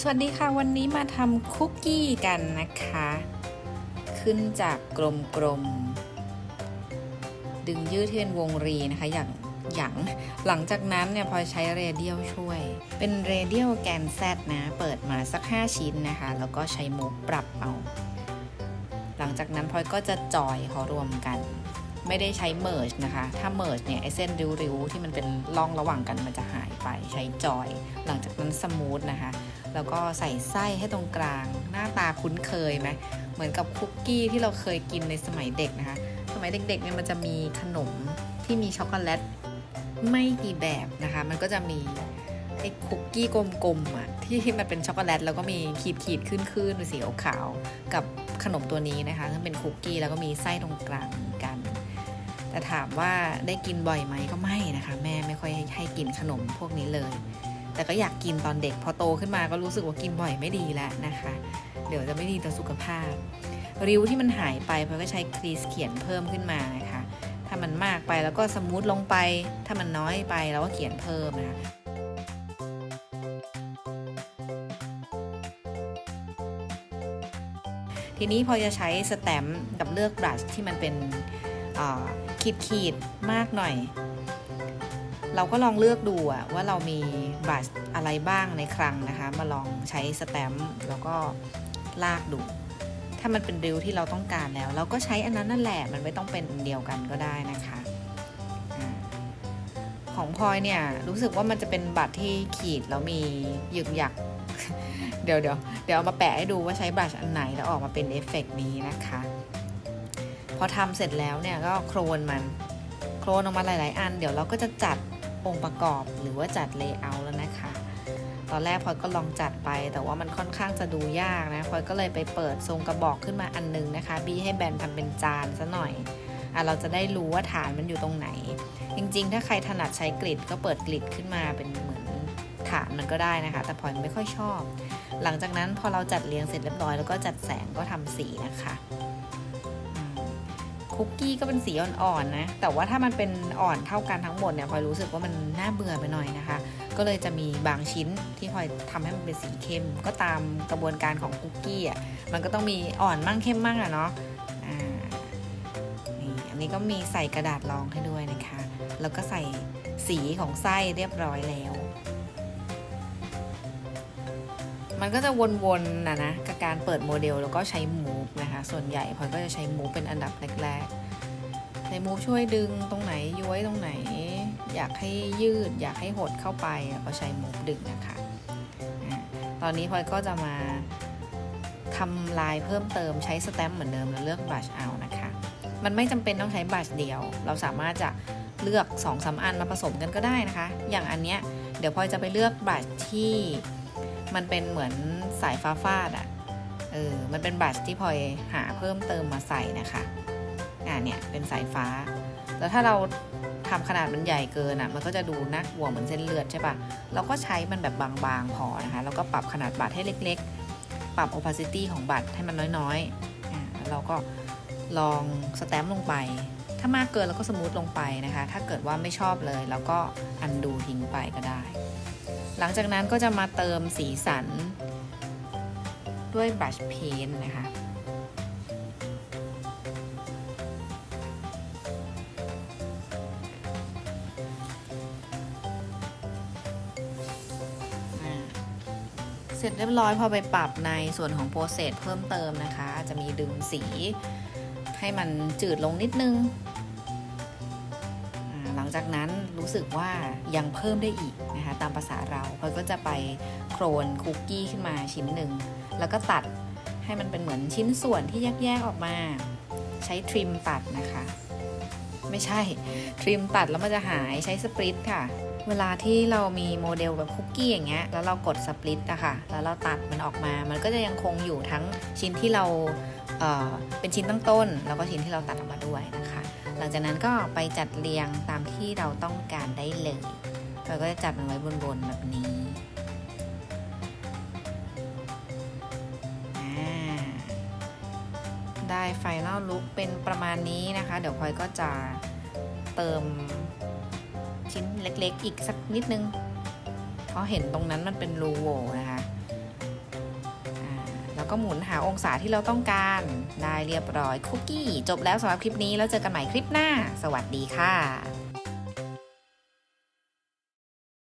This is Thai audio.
สวัสดีค่ะวันนี้มาทำคุกกี้กันนะคะ ขึ้นจากกลมๆดึงยืดที่เป็นวงรีนะคะอย่างอย่างหลังจากนั้นเนี่ยพลอใช้เรเดียลช่วย เป็นเรเดียลแกนแซดนะ เปิดมาสัก 5 ชิ้นนะคะ แล้วก็ใช้มุกปรับเอา หลังจากนั้นพลอยก็จะจอยเขารวมกัน ไม่ได้ใช้เมิร์จนะคะ ถ้าเมิร์จเนี่ยไอเส้นริ้วๆที่มันเป็นร่องระหว่างกันมันจะหายไปใช้จอย หลังจากนั้นสมูทนะคะ แล้วก็ใส่ไส้ให้ตรงกลาง หน้าตาคุ้นเคยไหมเหมือนกับคุกกี้ที่เราเคยกินในสมัยเด็กนะคะ สมัยเด็กๆเนี่ยมันจะมีขนมที่มีช็อกโกแลตไม่กี่แบบนะคะ มันก็จะมีไอ้คุกกี้กลมๆอะที่มันเป็นช็อกโกแลตแล้วก็มีขีดขีดๆขึ้นๆเป็นสีขาวกับขนมตัวนี้นะคะซึ่งเป็นคุกกี้แล้วก็มีไส้ตรงกลางกัน แต่ถามว่าได้กินบ่อยไหมก็ไม่นะคะ แม่ไม่ค่อยให้กินขนมพวกนี้เลย แต่ก็อยากกินตอนเด็กพอโตขึ้นมาก็รู้สึกว่ากินบ่อยไม่ดีแล้วนะคะ เดี๋ยวจะไม่ดีต่อสุขภาพ ริ้วที่มันหายไปเพราะก็ใช้ครีสเขียนเพิ่มขึ้นมานะคะถ้ามันมากไปแล้วก็สมูทลงไป ถ้ามันน้อยไปเราก็เขียนเพิ่มนะคะทีนี้พอจะใช้สแตมป์กับเลือกบรัชที่มันเป็นขีดขีดมากหน่อย เราก็ลองเลือกดูว่าเรามีบรัชอะไรบ้างในครั้งนะคะ มาลองใช้สแตมป์แล้วก็ลากดู ถ้ามันเป็นริ้วที่เราต้องการแล้ว เราก็ใช้อันนั้นนั่นแหละ มันไม่ต้องเป็นอันเดียวกันก็ได้นะคะของพลอยเนี่ยรู้สึกว่ามันจะเป็นบัตรที่ขีดแล้วมีหยึกหยัก เดี๋ยวเดี๋ยวเดี๋ยวเอามาแปะให้ดูว่าใช้บรัชอันไหนแล้วออกมาเป็นเอฟเฟกต์นี้นะคะ พอทำเสร็จแล้วเนี่ยก็โครนมัน โครนออกมาหลาย ๆ อัน เดี๋ยวเราก็จะจัด องค์ประกอบหรือว่าจัดเลเยอร์แล้วนะคะ ตอนแรกพลอยก็ลองจัดไป แต่ว่ามันค่อนข้างจะดูยากนะพลอยก็เลยไปเปิดทรงกระบอกขึ้นมาอันนึงนะคะ บี้ให้แบนทำเป็นจานซะหน่อยอะเราจะได้รู้ว่าฐานมันอยู่ตรงไหน จริงๆ ถ้าใครถนัดใช้กริดก็เปิดกริดขึ้นมาเป็นเหมือนฐานมันก็ได้นะคะ แต่พลอยไม่ค่อยชอบ หลังจากนั้นพอเราจัดเรียงเสร็จเรียบร้อยแล้วก็จัดแสงก็ทำสีนะคะ คุกกี้ก็เป็นสีอ่อนๆนะ แต่ว่าถ้ามันเป็นอ่อนเท่ากันทั้งหมดเนี่ยพลอยรู้สึกว่ามันน่าเบื่อไปหน่อยนะคะ ก็เลยจะมีบางชิ้นที่พลอยทำให้มันเป็นสีเข้ม ก็ตามกระบวนการของคุกกี้อะ มันก็ต้องมีอ่อนมั่งเข้มมั่งอะเนาะอ่านี่อันนี้ก็มีใส่กระดาษรองให้ด้วยนะคะ แล้วก็ใส่สีของไส้เรียบร้อยแล้ว มันก็จะวนๆนะนะกับการเปิดโมเดลแล้วก็ใช้มูฟนะคะ ส่วนใหญ่พลอยก็จะใช้มูฟเป็นอันดับแรกๆ ใช้มูฟช่วยดึงตรงไหนย้วยตรงไหน อยากให้ยืด อยากให้หดเข้าไปก็ใช้มูฟดึงนะคะตอนนี้พลอยก็จะมาทำลายเพิ่มเติมใช้สแตมป์เหมือนเดิมแล้วเลือกบลัชเอานะคะ มันไม่จำเป็นต้องใช้บลัชเดียว เราสามารถจะเลือก2อสาอันมาผสมกันก็ได้นะคะ อย่างอันเนี้ยเดี๋ยวพลอยจะไปเลือกบลัชที่ มันเป็นเหมือนสายฟ้าฟาดอะ่ะเออมันเป็นบลัชที่พลอยหาเพิ่มเติมมาใส่นะคะอ่าเนี่ยเป็นสายฟ้า แล้วถ้าเราทำขนาดมันใหญ่เกินอะ่ะมันก็จะดูน่ากลัวเหมือนเส้นเลือดใช่ปะเราก็ใช้มันแบบบางๆพอนะคะแล้วก็ปรับขนาดบัตรให้เล็ก ๆ ปรับ opacity ของบัตรให้มันน้อยๆอ่าแล้วเราก็ลองสแตมป์ลงไป ถ้ามากเกินเราก็สมูทลงไปนะคะ ถ้าเกิดว่าไม่ชอบเลยเราก็อันดูทิ้งไปก็ได้ หลังจากนั้นก็จะมาเติมสีสัน ด้วยบรัชเพนนะคะ เสร็จเรียบร้อยพอไปปรับในส่วนของโปรเซสเพิ่มเติมนะคะ จะมีดึงสีให้มันจืดลงนิดนึง ลังจากนั้นรู้สึกว่ายังเพิ่มได้อีกนะคะตามภาษาเราพลอยก็จะไปโครนคุกกี้ขึ้นมาชิ้นหนึ่ง แล้วก็ตัดให้มันเป็นเหมือนชิ้นส่วนที่แยกๆออกมา ใช้ทริมตัดนะคะ ไม่ใช่ทริมตัดแล้วมันจะหายใช้สปริตค่ะเวลาที่เรามีโมเดลแบบคุกกี้อย่างเงี้ย แล้วเรากดสปริตอะค่ะ แล้วเราตัดมันออกมา มันก็จะยังคงอยู่ทั้งชิ้นที่เราเอ่อเป็นชิ้นตั้งต้น แล้วก็ชิ้นที่เราตัดออกมาด้วยนะคะ หลังจากนั้นก็ไปจัดเรียงตามที่เราต้องการได้เลยเราก็จะจัดมันไว้บนๆแบบนี้ได้ไฟนอลลุคเป็นประมาณนี้นะคะ เดี๋ยวพลอยก็จะเติมชิ้นเล็กๆ อีกสักนิดนึง เพราะเห็นตรงนั้นมันเป็นรูโหว่นะคะ แล้วก็หมุนหาองศาที่เราต้องการ ได้เรียบร้อยคุกกี้ จบแล้วสำหรับคลิปนี้แล้วเจอกันใหม่คลิปหน้า สวัสดีค่ะ